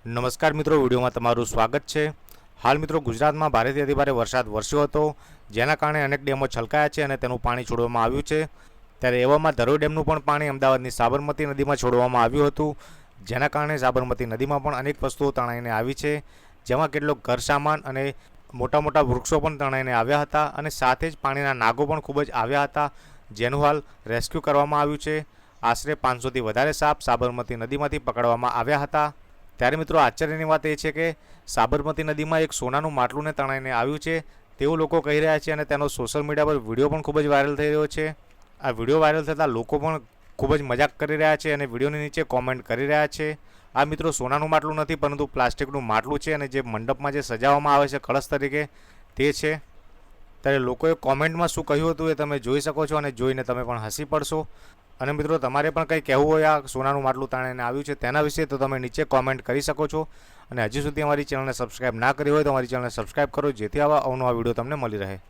નમસ્કાર મિત્રો, વિડીયોમાં તમારું સ્વાગત છે. હાલ મિત્રો, ગુજરાતમાં ભારેથી અતિભારે વરસાદ વરસ્યો હતો. જેના કારણે અનેક ડેમો છલકાયા છે અને તેનું પાણી છોડવામાં આવ્યું છે. ત્યારે એવામાં ધરોઈ ડેમનું પણ પાણી અમદાવાદની સાબરમતી નદીમાં છોડવામાં આવ્યું હતું. જેના કારણે સાબરમતી નદીમાં પણ અનેક વસ્તુઓ તણાઈને આવી છે. જેમાં કેટલોક ઘર સામાન અને મોટા મોટા વૃક્ષો પણ તણાઈને આવ્યા હતા અને સાથે જ પાણીના નાગો પણ ખૂબ જ આવ્યા હતા, જેનું હાલ રેસ્ક્યુ કરવામાં આવ્યું છે. આશરે પાંચસોથી વધારે સાપ સાબરમતી નદીમાંથી પકડવામાં આવ્યા હતા. ત્યારે મિત્રો આશ્ચર્યની વાત એ છે કે સાબરમતી નદીમાં એક સોનાનું માટલુંને તણાઈને આવ્યું છે. તેવું લોકો કહી રહ્યા છે અને તેનો સોશિયલ મીડિયા પર વીડિયો પણ ખૂબ જ વાયરલ થઈ રહ્યો છે. આ વીડિયો વાયરલ થતાં લોકો પણ ખૂબ જ મજાક કરી રહ્યા છે અને વિડીયોની નીચે કોમેન્ટ કરી રહ્યા છે. આ મિત્રો સોનાનું માટલું નથી, પરંતુ પ્લાસ્ટિકનું માટલું છે અને જે મંડપમાં જે સજાવવામાં આવે છે કળશ તરીકે, તે છે. ત્યારે લોકોએ કોમેન્ટમાં શું કહ્યું હતું એ તમે જોઈ શકો છો અને જોઈને તમે પણ હસી પડશો. અને મિત્રો, તમારે પણ કંઈ કહેવું હોય આ સોનાનું માટલું તાણીને આવ્યું છે તેના વિશે, તો તમે નીચે કોમેન્ટ કરી શકો છો. અને હજી સુધી અમારી ચેનલને સબસ્ક્રાઈબ ના કરી હોય તો અમારી ચેનલને સબસ્ક્રાઈબ કરો, જેથી આવા અવનવા વીડિયો તમને મળી રહે.